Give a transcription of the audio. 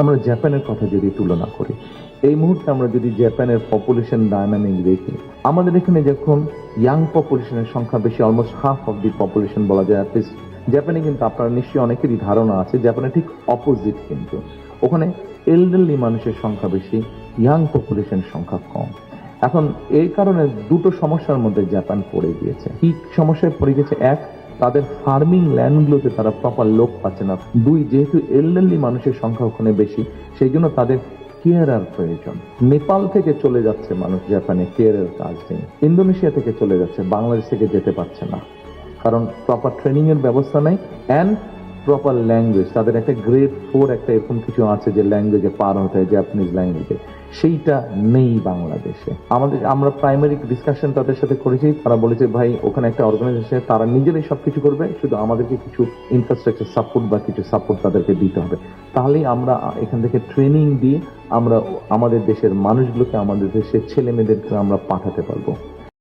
আমরা জাপানের কথা যদি তুলনা করি, এই মুহূর্তে আমরা যদি জাপানের পপুলেশন ডায়নামিক দেখি, আমাদের এখানে যখন ইয়াং পপুলেশনের সংখ্যা বেশি almost half of the population বলা যায় অ্যাটলিস্ট জাপানে কিন্তু আপনারা নিশ্চয়ই অনেকেরই ধারণা আছে জাপানে ঠিক অপোজিট কিন্তু। ওখানে এলডারলি মানুষের সংখ্যা বেশি ইয়াং পপুলেশন সংখ্যা কম। এখন এই কারণে দুটো সমস্যার মধ্যে জাপান পড়ে গিয়েছে। কি সমস্যায় পড়ে গেছে এক তাদের ফার্মিং ল্যান্ডগুলোতে তারা প্রপার লোক পাচ্ছে না। দুই, যেহেতু এলডারলি মানুষের সংখ্যা ওখানে বেশি সেই জন্য তাদের কেয়ারার প্রয়োজন। নেপাল থেকে চলে যাচ্ছে মানুষ জাপানে কেয়ারের কাজ নেই ইন্দোনেশিয়া থেকে চলে যাচ্ছে, বাংলাদেশ থেকে যেতে পারছে না। কারণ প্রপার ট্রেনিং এর ব্যবস্থা নেই। অ্যান্ড প্রপার ল্যাঙ্গুয়েজ তাদের একটা গ্রেড ফোর একটা এরকম কিছু আছে যে ল্যাঙ্গুয়েজে পার হতে হয় জাপানিজ ল্যাঙ্গুয়েজে সেইটা নেই বাংলাদেশে। আমাদের, আমরা প্রাইমারি ডিসকাশন তাদের সাথে করেছি, তারা বলেছে, ভাই, ওখানে একটা অর্গানাইজেশন তারা নিজেরাই সবকিছু করবে, শুধু আমাদেরকে কিছু ইনফ্রাস্ট্রাকচার সাপোর্ট বা কিছু সাপোর্ট তাদেরকে দিতে হবে। তাহলেই আমরা এখান থেকে ট্রেনিং দিয়ে আমরা আমাদের দেশের মানুষগুলোকে, আমাদের দেশের ছেলে মেয়েদেরকে আমরা পাঠাতে পারব।